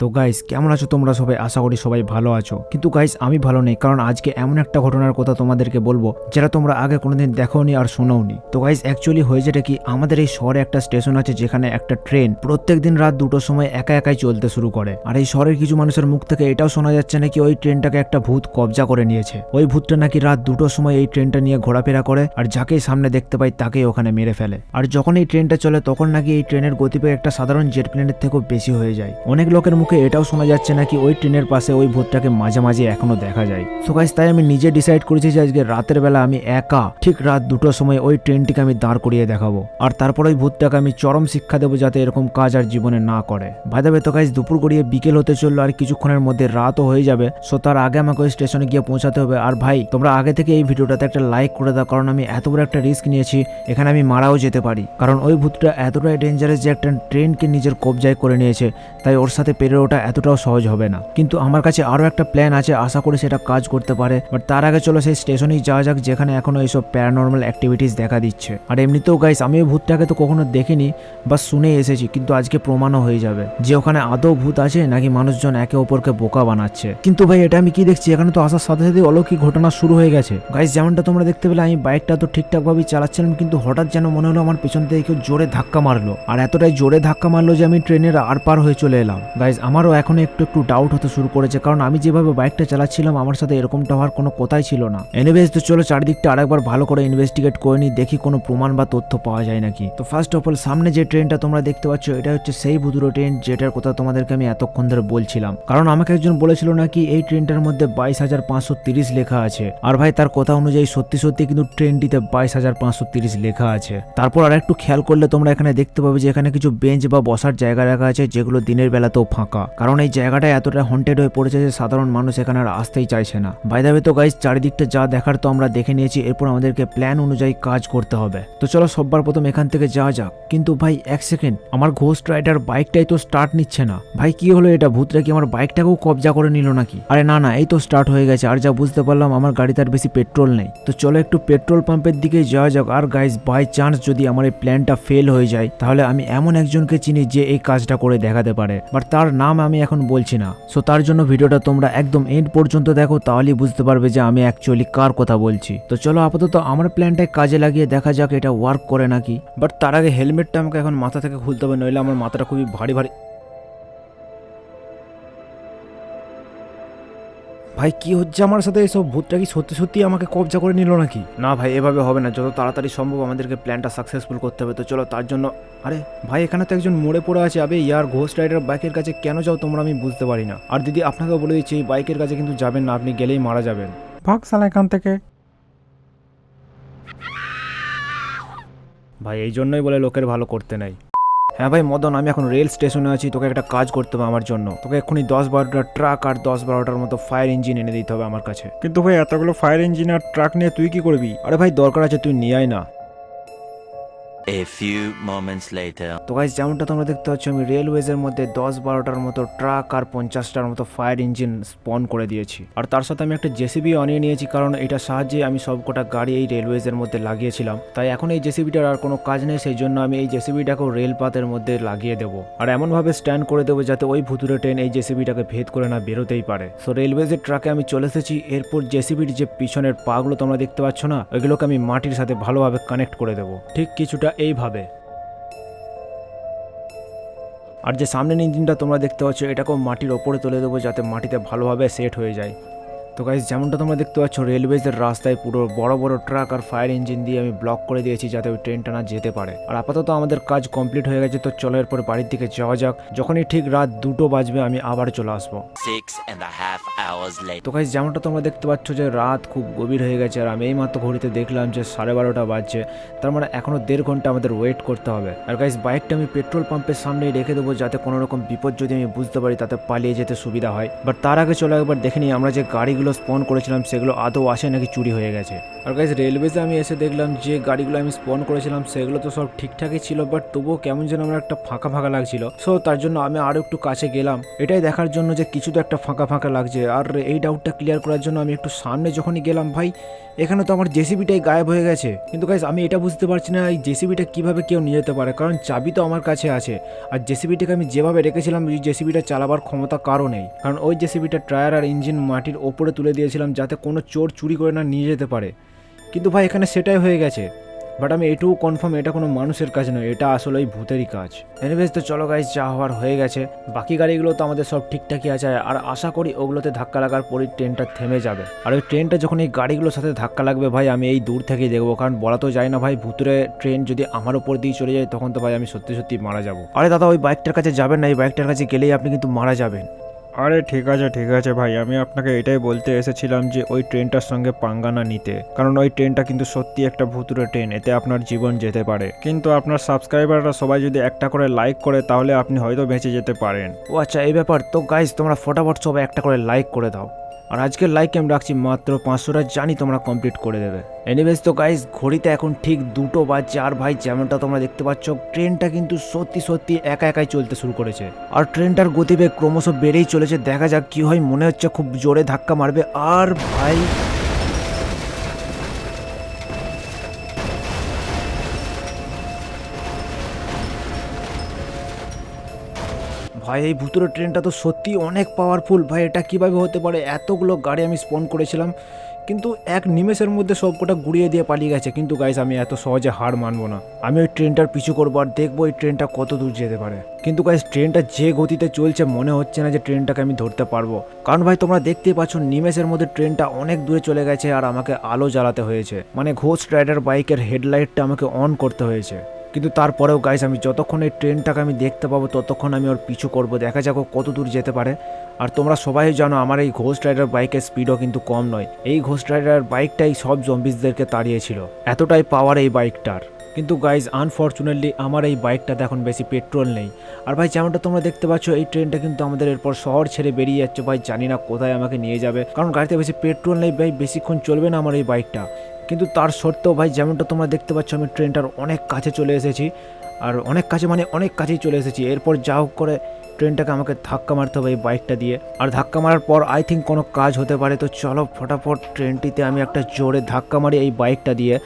তো গাইস কেমন আছো তোমরা সবাই? আশা করি সবাই ভালো আছো। কিন্তু গাইস আমি ভালো নেই, কারণ আজকে এমন একটা ঘটনার কথা তোমাদেরকে বলব, যেটা তোমরা আগে কোনোদিন দেখোনি আর শোনোনি তো গাইস অ্যাকচুয়ালি হয়েছেটা কি, আমাদের এই শহরে একটা স্টেশন আছে যেখানে একটা ট্রেন প্রত্যেক দিন রাত দুটোর সময় একা একাই চলতে শুরু করে। আর এই শহরের কিছু মানুষের মুখ থেকে এটাও শোনা যাচ্ছে নাকি ওই ট্রেনটাকে একটা ভূত কবজা করে নিয়েছে। ওই ভূতটা নাকি রাত দুটোর সময় এই ট্রেনটা নিয়ে ঘোরাফেরা করে আর যাকেই সামনে দেখতে পাই তাকেই ওখানে মেরে ফেলে। আর যখন এই ট্রেনটা চলে, তখন নাকি এই ট্রেনের গতিবেগ একটা সাধারণ জেট প্লেনের থেকেও বেশি হয়ে যায়। অনেক লোকের মুখে এটাও শোনা যাচ্ছে নাকি ওই ট্রেনের পাশে ওই ভূতটাকে মাঝে মাঝে এখনও দেখা যায়। সো গাইস তাই আমি নিজে ডিসাইড করেছি যে আজকে রাতের বেলা আমি একা, ঠিক রাত দুটোর সময় ওই ট্রেনটিকে আমি দাঁড় করিয়ে দেখাবো। আর তারপর ওই ভূতটাকে আমি চরম শিক্ষা দেবো যাতে এরকম কাজ আর জীবনে না করে। ভাইদাবে তো গাইস দুপুর গড়িয়ে বিকেল হতে চলল আর কিছুক্ষণের মধ্যে রাতও হয়ে যাবে। সো তার আগে আমাকে ওই স্টেশনে গিয়ে পৌঁছাতে হবে। আর ভাই, তোমরা আগে থেকে এই ভিডিওটাতে একটা লাইক করে দাও, কারণ আমি এত বড় একটা রিস্ক নিয়েছি, এখানে আমি মারাও যেতে পারি। কারণ ওই ভূতটা এতটাই ডেঞ্জারাস যে একটা ট্রেনকে নিজের কবজায় করে নিয়েছে। তাই ওর সাথে পেরে ওঠা এতটাও সহজ হবে না। কিন্তু আমার কাছে আরও একটা প্ল্যান আছে, আশা করি সেটা কাজ করতে পারে। বাট তার আগে চলো সেই স্টেশনেই যাওয়া যাক, যেখানে এখনও এইসব প্যারানর্মাল অ্যাক্টিভিটিস দেখা দিচ্ছে। আর এমনিতেও গাইস আমি ভূতটাকে তো কখনো দেখিনি বা শুনে এসেছি, কিন্তু আজকে প্রমাণও হয়ে যাবে। যে ওখানে আদৌ ভূত আছে, নাকি মানুষজন একে অপরকে বোকা বানাচ্ছে। কিন্তু ভাই, এটা আমি কি দেখছি? এখানে তো আসার সাথে সাথে অলৌকিক ঘটনা শুরু হয়ে গেছে। গাইস যেমনটা তোমরা দেখতে পেলে, আমি বাইকটা তো ঠিকঠাকভাবেই চালাচ্ছিলাম, কিন্তু হঠাৎ যেন মনে হলো আমার পেছন থেকে কেউ জোরে ধাক্কা মারলো। আর এতটাই জোরে ধাক্কা মারলো যে আমি ট্রেনের আর পার হয়ে চলে এলাম। গাইস আমারও এখন একটু একটু ডাউট হতে শুরু করেছে, কারণ আমি যেভাবে বাইকটা চালাচ্ছিলাম, আমার সাথে এরকমটা হওয়ার কোনো কথাই ছিল না। এনিওয়েজ তো চলো চারিদিকটা আরেকবার ভালো করে ইনভেস্টিগেট করে নিই, দেখি কোনো প্রমাণ বা তথ্য পাওয়া যায় নাকি। তো ফার্স্ট অফ অল সামনে যে ট্রেনটা তোমরা দেখতে পাচ্ছ, এটা হচ্ছে সেই ভুতুরো ট্রেন, যেটার কথা তোমাদেরকে আমি এতক্ষণ ধরে বলছিলাম। কারণ আমাকে একজন বলেছিল নাকি এই ট্রেনটার মধ্যে বাইশ হাজার পাঁচশো তিরিশ লেখা আছে, আর ভাই তার কথা অনুযায়ী সত্যি সত্যি কিন্তু ট্রেনটিতে বাইশ হাজার পাঁচশো তিরিশ লেখা আছে। তারপর আর একটু খেয়াল করলে তোমরা এখানে দেখতে পাবে যে এখানে কিছু বেঞ্চ বা বসার জায়গা রাখা আছে, যেগুলো দিনের বেলাতেও ফাঁকা। কারণ এই জায়গাটা এতটা হন্টেড হয়ে পড়েছে যে সাধারণ মানুষ এখানে আর আসতেই চাইছে না। বাইদাবে তো গাইজ চারিদিকটা যা দেখার তো আমরা দেখে নিয়েছি, এরপর আমাদেরকে প্ল্যান অনুযায়ী কাজ করতে হবে। তো চলো সববার প্রথম এখান থেকে যাওয়া যাক। কিন্তু ভাই, এক সেকেন্ড আমার ঘোস্ট রাইডার বাইকটাই তো স্টার্ট নিচ্ছে না। ভাই, কি হলো এটা? ভূতরা কি আমার বাইকটাকেও কবজা করে নিল নাকি? আরে না না, এই তো স্টার্ট হয়ে গেছে। আর যা বুঝতে পারলাম, আমার গাড়িতে আর বেশি পেট্রোল নেই। তো চলো একটু পেট্রোল পাম্পের দিকে যাওয়া যাক। আর গাইজ বাই চান্স যদি আমার এই প্ল্যানটা ফেল হয়ে যায়, তাহলে আমি এমন একজনকে চিনি যে এই কাজটা করে দেখাতে পারে। বাট তার নাম আমি এখন বলছি না। সো তার জন্য ভিডিওটা তোমরা একদম এন্ড পর্যন্ত দেখো, তাহলেই বুঝতে পারবে যে আমি অ্যাকচুয়ালি কার কথা বলছি। তো চলো, আপাতত আমার প্ল্যানটাই কাজে লাগিয়ে দেখা যাক এটা ওয়ার্ক করে নাকি। বাট তার আগে হেলমেটটা আমাকে এখন মাথা থেকে খুলতে হবে, নইলে আমার মাথাটা খুবই ভারী ভারী ভাই কি হচ্ছে আমার সাথে? এসব ভূতটা কি সত্যি সত্যি আমাকে কবজা করে নিল নাকি? না ভাই এভাবে হবে না। যত তাড়াতাড়ি সম্ভব আমাদেরকে প্ল্যানটা সাকসেসফুল করতে হবে। তো চলো তার জন্য আরে ভাই এখানে তো একজন মরে পড়ে আছে। আবে ইয়ার ঘোস্ট রাইডার বাইকের কাছে কেন যাও তোমরা আমি বুঝতে পারি না। আর দিদি আপনাকে বলে দিচ্ছি এই বাইকের কাছে কিন্তু যাবেন না। আপনি গেলেই মারা যাবেন। ভাগ সালা এখান থেকে। ভাই এই জন্যই বলে লোকের ভালো করতে নাই। হ্যাঁ ভাই মদন আমি এখন রেল স্টেশনে আছি তোকে একটা কাজ করতে হবে আমার জন্য। তোকে এক্ষুনি দশ বারোটা ট্রাক আর দশ বারোটার মতো ফায়ার ইঞ্জিন এনে দিতে হবে আমার কাছে। কিন্তু ভাই এতগুলো ফায়ার ইঞ্জিন আর ট্রাক নিয়ে তুই কি করবি? আরে ভাই দরকার আছে তুই নিয়ে আয় না। A few moments later. তো গাইজ যেমনটা তোমরা দেখতে পাচ্ছ, আমি রেলওয়েজের মধ্যে দশ বারোটার মতো ট্রাক আর পঞ্চাশটার মতো ফায়ার ইঞ্জিন স্পন করে দিয়েছি। আর তার সাথে আমি একটা জেসিবি আনিয়ে নিয়েছি, কারণ এটার সাহায্যে আমি সবকটা গাড়ি এই রেলওয়েজের মধ্যে লাগিয়েছিলাম। তাই এখন এই জেসিবিটার আর কোনো কাজ নেই, সেই জন্য আমি এই জেসিবিটাকেও রেলপাতের মধ্যে লাগিয়ে দেবো। আর এমনভাবে স্ট্যান্ড করে দেবো যাতে ওই ভুতুরে ট্রেন এই জেসিবিটাকে ভেদ করে না বেরোতেই পারে। সো রেলওয়েজের ট্রাকে আমি চলে এসেছি। এরপর জেসিবির যে পিছনের পাগুলো তোমরা দেখতে পাচ্ছ না ওইগুলোকে আমি মাটির সাথে ভালোভাবে কানেক্ট করে দেবো। ঠিক কিছুটা এইভাবে। আর যে সামনের ইঞ্জিনটা তোমরা দেখতে পাচ্ছ, এটাকেও মাটির ওপরে তুলে দেবো যাতে মাটিতে ভালোভাবে সেট হয়ে যায়। তো গাইজ যেমনটা তোমরা দেখতে পাচ্ছ রেলওয়েজের রাস্তায় পুরো বড় বড় ট্রাক আর ফায়ার ইঞ্জিন দিয়ে আমি ব্লক করে দিয়েছি যাতে ওই ট্রেনটা না যেতে পারে। আর আপাতত আমাদের কাজ কমপ্লিট হয়ে গেছে তো চলো এরপর বাড়ির দিকে যাওয়া যাক। যখনই ঠিক রাত দুটো বাজবে আমি আবার চলে আসব. তো গাইজ যেমনটা তোমরা দেখতে পাচ্ছ যে রাত খুব গভীর হয়ে গেছে আর আমি এই মাত্র ঘড়িতে দেখলাম যে সাড়ে বারোটা বাজছে। তার মানে এখনও দেড় ঘণ্টা আমাদের ওয়েট করতে হবে। আর গাইজ বাইকটা আমি পেট্রোল পাম্পের সামনেই রেখে দেবো যাতে কোনো রকম বিপদ যদি আমি বুঝতে পারি তাতে পালিয়ে যেতে সুবিধা হয়। বাট তার আগে চলো একবার দেখে নিই আমরা যে গাড়িগুলো যেগুলো স্পন করেছিলাম, সেগুলো আদৌ আসে নাকি চুরি হয়ে গেছে। আর গাইজ রেলওয়েতে আমি এসে দেখলাম যে গাড়িগুলো আমি স্পন করেছিলাম, সেগুলো তো সব ঠিকঠাকই ছিল বাট তবুও কেমন যেন আমার একটা ফাঁকা ফাঁকা লাগছিল। সো তার জন্য আমি আরও একটু কাছে গেলাম। এটাই দেখার জন্য যে কিছু তো একটা ফাঁকা ফাঁকা লাগছে। আর এই ডাউটটা ক্লিয়ার করার জন্য আমি একটু সামনে যখনই গেলাম, ভাই এখানে তো আমার জেসিবিটাই গায়েব হয়ে গেছে। কিন্তু গাইজ আমি এটা বুঝতে পারছি না, এই জেসিবিটা কীভাবে কেউ নিয়ে যেতে পারে? কারণ চাবি তো আমার কাছে আছে। আর জেসিবিটাকে আমি যেভাবে রেখেছিলাম ওই জেসিবিটা চালাবার ক্ষমতা কারও নেই। কারণ ওই জেসিবিটা টায়ার আর ইঞ্জিন মাটির ওপরে তুলে দিয়েছিলাম যাতে কোনো চোর চুরি করে না নিয়ে যেতে পারে। কিন্তু ভাই, এখানে সেটাই হয়ে গেছে। বাট আমি এটুকু কনফার্ম এটা কোনো মানুষের কাজ নয়, এটা আসলে ওই ভূতেরই কাজ। এনিওয়েজ তো চলো গাইজ যা হওয়ার হয়ে গেছে। বাকি গাড়িগুলো তো আমাদের সব ঠিকঠাকই আছে, আর আশা করি ওগুলোতে ধাক্কা লাগার পরই ট্রেনটা থেমে যাবে। আর ওই ট্রেনটা যখন এই গাড়িগুলোর সাথে ধাক্কা লাগবে ভাই, আমি এই দূর থেকেই দেখব, কারণ বলা তো যায় না ভাই, ভুতুরে ট্রেন যদি আমার উপর দিয়ে চলে যায়, তখন তো ভাই আমি সত্যি সত্যি মারা যাব। আরে দাদা, ওই বাইকটার কাছে যাবেন না, এই বাইকটার কাছে গেলেই আপনি কিন্তু মারা যাবেন। আরে ঠিক আছে ঠিক আছে ভাই, আমি আপনাকে এটাই বলতে এসেছিলাম যে ওই ট্রেনটার সঙ্গে পাঙ্গানা নিতে। কারণ ওই ট্রেনটা কিন্তু সত্যি একটা ভুতুরে ট্রেন, এতে আপনার জীবন যেতে পারে। কিন্তু আপনার সাবস্ক্রাইবাররা সবাই যদি একটা করে লাইক করে, তাহলে আপনি হয়তো বেঁচে যেতে পারেন। ও আচ্ছা এই ব্যাপার। তো গাইজ তোমরা ফটাফট সবাই একটা করে লাইক করে দাও। আর আজকের লাইক আমি রাখছি মাত্র পাঁচশোটা জানি তোমরা কমপ্লিট করে দেবে। এনিওয়েজ তো গাইজ ঘড়িতে এখন ঠিক দুটো বাজছে আর ভাই, যেমনটা তোমরা দেখতে পাচ্ছ ট্রেনটা কিন্তু সত্যি সত্যি একা একাই চলতে শুরু করেছে। আর ট্রেনটার গতিবেগ ক্রমশ বেড়েই চলেছে। দেখা যাক কি হয়, মনে হচ্ছে খুব জোরে ধাক্কা মারবে। আর ভাই ভাই, এই ভুতুরে ট্রেনটা তো সত্যি অনেক পাওয়ারফুল ভাই, এটা কীভাবে হতে পারে? এতগুলো গাড়ি আমি স্পন করেছিলাম, কিন্তু এক নিমেষের মধ্যে সবকটা গুড়িয়ে দিয়ে পালিয়ে গেছে। কিন্তু গাইস আমি এত সহজে হার মানবো না। আমি ওই ট্রেনটার পিছু করব আর দেখব এই ট্রেনটা কত দূর যেতে পারে। কিন্তু গাইস ট্রেনটা যে গতিতে চলছে, মনে হচ্ছে না যে ট্রেনটাকে আমি ধরতে পারব। কারণ ভাই, তোমরা দেখতেই পাচ্ছ, নিমেষের মধ্যে ট্রেনটা অনেক দূরে চলে গেছে আর আমাকে আলো জ্বালাতে হয়েছে। মানে ঘোষ রাইডার বাইকের হেডলাইটটা আমাকে অন করতে হয়েছে। কিন্তু তারপরেও গাইস আমি যতক্ষণ এই ট্রেনটাকে আমি দেখতে পাবো, ততক্ষণ আমি ওর পিছু করব। দেখা যাক কত দূর যেতে পারে। আর তোমরা সবাই জানো, আমার এই ঘোস্ট রাইডার বাইকের স্পিডও কিন্তু কম নয়। এই ঘোস্ট রাইডার বাইকটাই সব জম্বিসদেরকে তাড়িয়েছিল। এতটাই পাওয়ার এই বাইকটার কিন্তু গাইজ আনফর্চুনেটলি আমার এই বাইকটাতে এখন বেশি পেট্রোল নেই। আর ভাই, যেমনটা তোমরা দেখতে পাচ্ছ, এই ট্রেনটা কিন্তু আমাদের এরপর শহর ছেড়ে বেরিয়ে যাচ্ছে। ভাই, জানি না কোথায় আমাকে নিয়ে যাবে। কারণ, গাড়িতে বেশি পেট্রোল নেই, ভাই, বেশিক্ষণ চলবে না আমার এই বাইকটা কিন্তু তার সত্ত্বেও ভাই, যেমনটা তোমরা দেখতে পাচ্ছ, আমি ট্রেনটার অনেক কাছে চলে এসেছি। আর অনেক কাছে মানে অনেক কাছেই চলে এসেছি। এরপর যা হোক করে ট্রেনটাকে আমাকে ধাক্কা মারতে হবে এই বাইকটা দিয়ে। আর ধাক্কা মারার পর আই থিঙ্ক কোনো কাজ হতে পারে। তো চলো ফটাফট ট্রেনটিতে আমি একটা জোরে ধাক্কা মারি এই বাইকটা দিয়ে।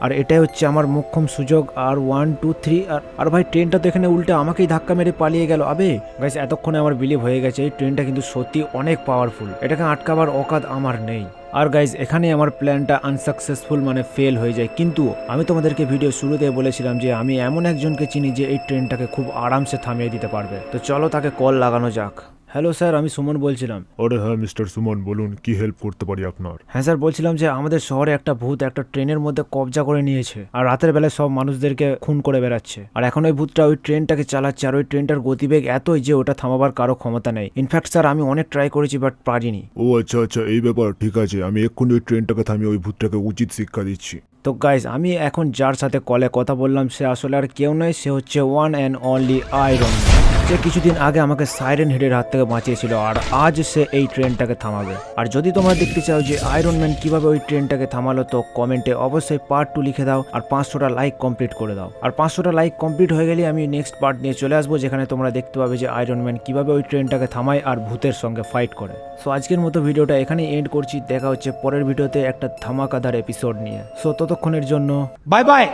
আর এটাই হচ্ছে আমার মোক্ষম সুযোগ। আর ওয়ান টু থ্রি আর আর ভাই, ট্রেনটা তো এখানে উল্টে আমাকেই ধাক্কা মেরে পালিয়ে গেল। আবে! গাইস এতক্ষণে আমার বিলিভ হয়ে গেছে। এই ট্রেনটা কিন্তু সত্যি অনেক পাওয়ারফুল এটাকে আটকাবার অকাদ আমার নেই। আর গাইজ এখানে আমার প্ল্যানটা আনসাকসেসফুল মানে ফেল হয়ে যায়। কিন্তু আমি তোমাদেরকে ভিডিও শুরুতে বলেছিলাম যে আমি এমন একজনকে চিনি যে এই ট্রেনটাকে খুব আরামসে থামিয়ে দিতে পারবে। তো চলো তাকে কল লাগানো যাক। হ্যালো স্যার আমি সুমন বলছিলাম। আরে হ্যাঁ মিস্টার সুমন বলুন কি হেল্প করতে পারি আপনার? হ্যাঁ স্যার বলছিলাম যে আমাদের শহরে একটা ভূত একটা ট্রেনের মধ্যে কবজা করে নিয়েছে আর রাতের বেলায় সব মানুষদেরকে খুন করে বেড়াচ্ছে। আর এখন ওই ভূতটা ওই ট্রেনটাকে চালাচ্ছে আর ওই ট্রেনটার গতিবেগ এতই যে ওটা থামাবার কারও ক্ষমতা নেই। ইনফ্যাক্ট স্যার আমি অনেক ট্রাই করেছি বাট পারিনি। ও আচ্ছা আচ্ছা এই ব্যাপার ঠিক আছে আমি এক্ষুনি ওই ট্রেনটাকে থামিয়ে ওই ভূতটাকে উচিত শিক্ষা দিচ্ছি। তো গাইজ আমি এখন যার সাথে কলে কথা বললাম সে আসলে আর কেউ নয় সে হচ্ছে ওয়ান অ্যান্ড অনলি আয়রন সে কিছুদিন আগে আমাকে সাইরেন হেডের হাত থেকে বাঁচিয়েছিল, আর আজ সে এই ট্রেনটাকে থামাবে। আর যদি তোমরা দেখতে চাও যে আয়রন ম্যান কীভাবে ওই ট্রেনটাকে থামালো, তো কমেন্টে অবশ্যই পার্ট টু লিখে দাও, আর পাঁচশোটা লাইক কমপ্লিট করে দাও। আর পাঁচশোটা লাইক কমপ্লিট হয়ে গেলে আমি নেক্সট পার্ট নিয়ে চলে আসব, যেখানে তোমরা দেখতে পাবে যে আয়রন ম্যান কীভাবে ওই ট্রেনটাকে থামায় আর ভূতের সঙ্গে ফাইট করে। সো আজকের মতো ভিডিওটা এখানেই এন্ড করছি। দেখা হচ্ছে পরের ভিডিওতে একটা ধামাকাদার এপিসোড নিয়ে। সো ততক্ষণের জন্য বাই বাই